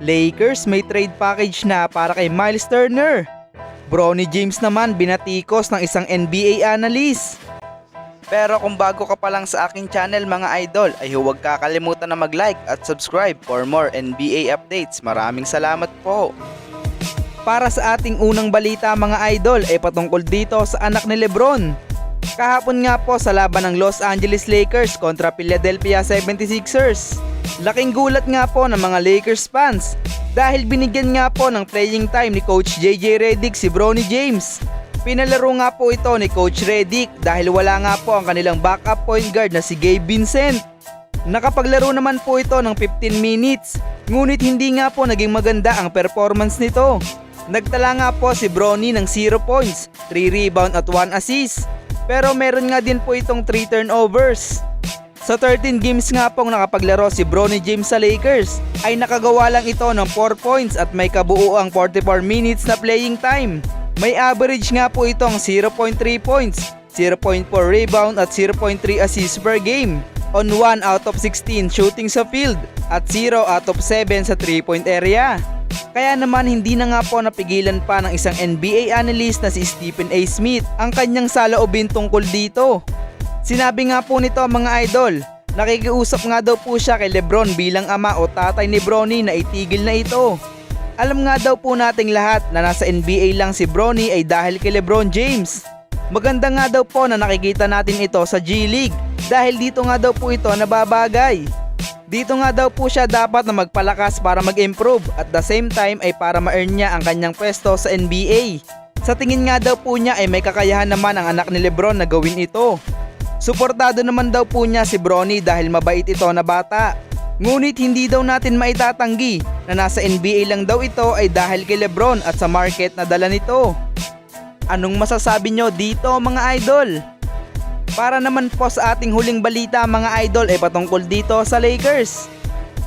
Lakers may trade package na para kay Miles Turner. Bronny James naman binatikos ng isang NBA analyst. Pero kung bago ka pa lang sa aking channel mga idol ay huwag kakalimutan na mag-like at subscribe for more NBA updates. Maraming salamat po. Para sa ating unang balita mga idol ay patungkol dito sa anak ni Lebron. Kahapon nga po sa laban ng Los Angeles Lakers kontra Philadelphia 76ers. Laking gulat nga po ng mga Lakers fans dahil binigyan nga po ng playing time ni Coach JJ Redick si Bronny James. Pinalaro nga po ito ni Coach Redick dahil wala nga po ang kanilang backup point guard na si Gabe Vincent. Nakapaglaro naman po ito ng 15 minutes, ngunit hindi nga po naging maganda ang performance nito. Nagtala nga po si Bronny ng 0 points, 3 rebound at 1 assist. Pero meron nga din po itong 3 turnovers. Sa 13 games nga pong nakapaglaro si Bronny James sa Lakers ay nakagawa lang ito ng 4 points at may kabuuang 44 minutes na playing time. May average nga po itong 0.3 points, 0.4 rebound at 0.3 assists per game on 1 out of 16 shooting sa field at 0 out of 7 sa 3-point area. Kaya naman hindi na nga po napigilan pa ng isang NBA analyst na si Stephen A. Smith ang kanyang saloobin tungkol dito. Sinabi nga po nito mga idol, nakikiusap nga daw po siya kay Lebron bilang ama o tatay ni Bronny na itigil na ito. Alam nga daw po nating lahat na nasa NBA lang si Bronny ay dahil kay Lebron James. Maganda nga daw po na nakikita natin ito sa G League dahil dito nga daw po ito nababagay. Dito nga daw po siya dapat na magpalakas para mag-improve at the same time ay para ma-earn niya ang kanyang pwesto sa NBA. Sa tingin nga daw po niya ay may kakayahan naman ang anak ni Lebron na gawin ito. Suportado naman daw po niya si Bronny dahil mabait ito na bata. Ngunit hindi daw natin maitatanggi na nasa NBA lang daw ito ay dahil kay Lebron at sa market na dala nito. Anong masasabi nyo dito mga idol? Para naman po sa ating huling balita mga idol ay patungkol dito sa Lakers.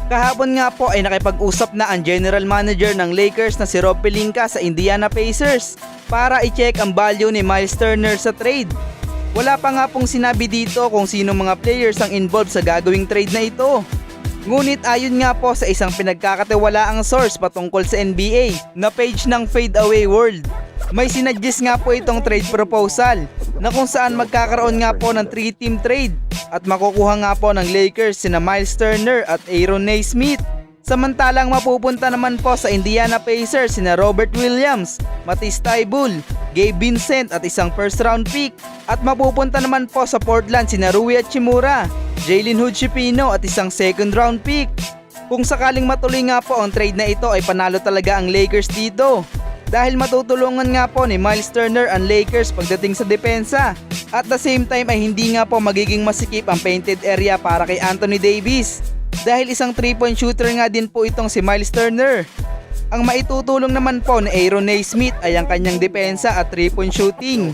Kahapon nga po ay nakipag-usap na ang general manager ng Lakers na si Rob Pelinka sa Indiana Pacers para i-check ang value ni Miles Turner sa trade. Wala pa nga pong sinabi dito kung sino mga players ang involved sa gagawing trade na ito. Ngunit ayon nga po sa isang pinagkakatiwalaang source patungkol sa NBA na page ng Fade Away World, may sinadjust nga po itong trade proposal na kung saan magkakaroon nga po ng 3-team trade at makukuha nga po ng Lakers sina Miles Turner at Aaron Naismith. Samantalang mapupunta naman po sa Indiana Pacers sina Robert Williams, Matisse Thybulle, Gabe Vincent at isang first round pick. At mapupunta naman po sa Portland sina Rui Hachimura, Jalen Hood Shipino at isang second round pick. Kung sakaling matuloy nga po ang trade na ito ay panalo talaga ang Lakers dito. Dahil matutulungan nga po ni Miles Turner ang Lakers pagdating sa depensa. At the same time ay hindi nga po magiging masikip ang painted area para kay Anthony Davis. Dahil isang 3-point shooter nga din po itong si Miles Turner. Ang maitutulong naman po ni Aaron Naismith ay ang kanyang depensa at 3-point shooting.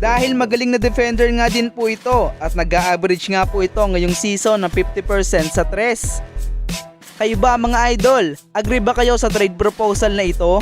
Dahil magaling na defender nga din po ito at nag-average nga po ito ngayong season ng 50% sa 3. Kayo ba mga idol? Agree ba kayo sa trade proposal na ito?